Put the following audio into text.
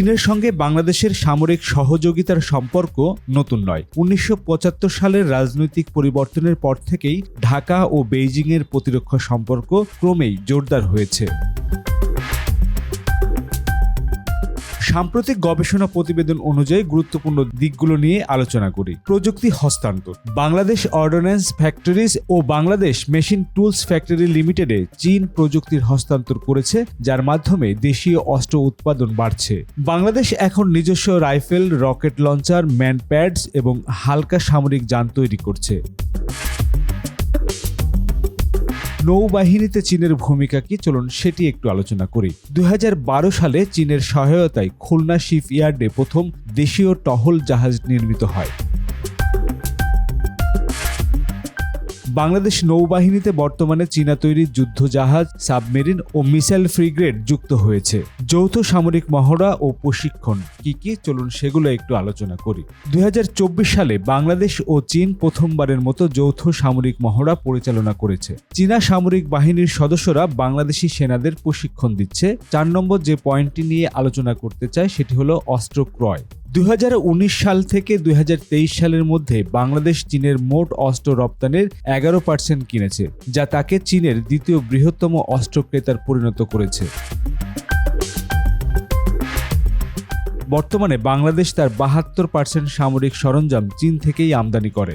চীনের সঙ্গে বাংলাদেশের সামরিক সহযোগিতার সম্পর্ক নতুন নয়। উনিশশো সালের রাজনৈতিক পরিবর্তনের পর থেকেই ঢাকা ও বেইজিংয়ের প্রতিরক্ষা সম্পর্ক ক্রমেই জোরদার হয়েছে। সাম্প্রতিক গবেষণা প্রতিবেদন অনুযায়ী গুরুত্বপূর্ণ দিকগুলো নিয়ে আলোচনা করি। প্রযুক্তি হস্তান্তর। বাংলাদেশ অর্ডন্যান্স ফ্যাক্টরিজ ও বাংলাদেশ মেশিন টুলস ফ্যাক্টরি লিমিটেডে চীন প্রযুক্তির হস্তান্তর করেছে, যার মাধ্যমে দেশীয় অস্ত্র উৎপাদন বাড়ছে। বাংলাদেশ এখন নিজস্ব rifle, rocket launcher, man pads এবং হালকা সামরিক যান তৈরি করছে। নৌবাহিনীতে চীনের ভূমিকা কি? চলুন সেটি একটু আলোচনা করি। দু হাজার বারো সালে চীনের সহায়তায় খুলনা শিপ ইয়ার্ডে প্রথম দেশীয় টহল জাহাজ নির্মিত হয়। বাংলাদেশ নৌবাহিনীতে বর্তমানে চীনা তৈরি যুদ্ধ জাহাজ সাবমেরিন ও মিসাইল ফ্রিগ্রেড যুক্ত হয়েছে। যৌথ সামরিক মহড়া ও প্রশিক্ষণ। কি কি? চলুন সেগুলো একটু আলোচনা করি। দুই হাজার চব্বিশ সালে বাংলাদেশ ও চীন প্রথমবারের মতো যৌথ সামরিক মহড়া পরিচালনা করেছে। চীনা সামরিক বাহিনীর সদস্যরা বাংলাদেশি সেনাদের প্রশিক্ষণ দিচ্ছে। চার নম্বর যে পয়েন্টটি নিয়ে আলোচনা করতে চাই সেটি হলো অস্ত্র ক্রয় দুই হাজার উনিশ সাল থেকে দুই হাজার তেইশ সালের মধ্যে বাংলাদেশ চীনের মোট অস্ত্র রপ্তানির এগারো পার্সেন্ট কিনেছে, যা তাকে চীনের দ্বিতীয় বৃহত্তম অস্ত্র ক্রেতার পরিণত করেছে। বর্তমানে বাংলাদেশ তার বাহাত্তর পার্সেন্ট সামরিক সরঞ্জাম চীন থেকেই আমদানি করে।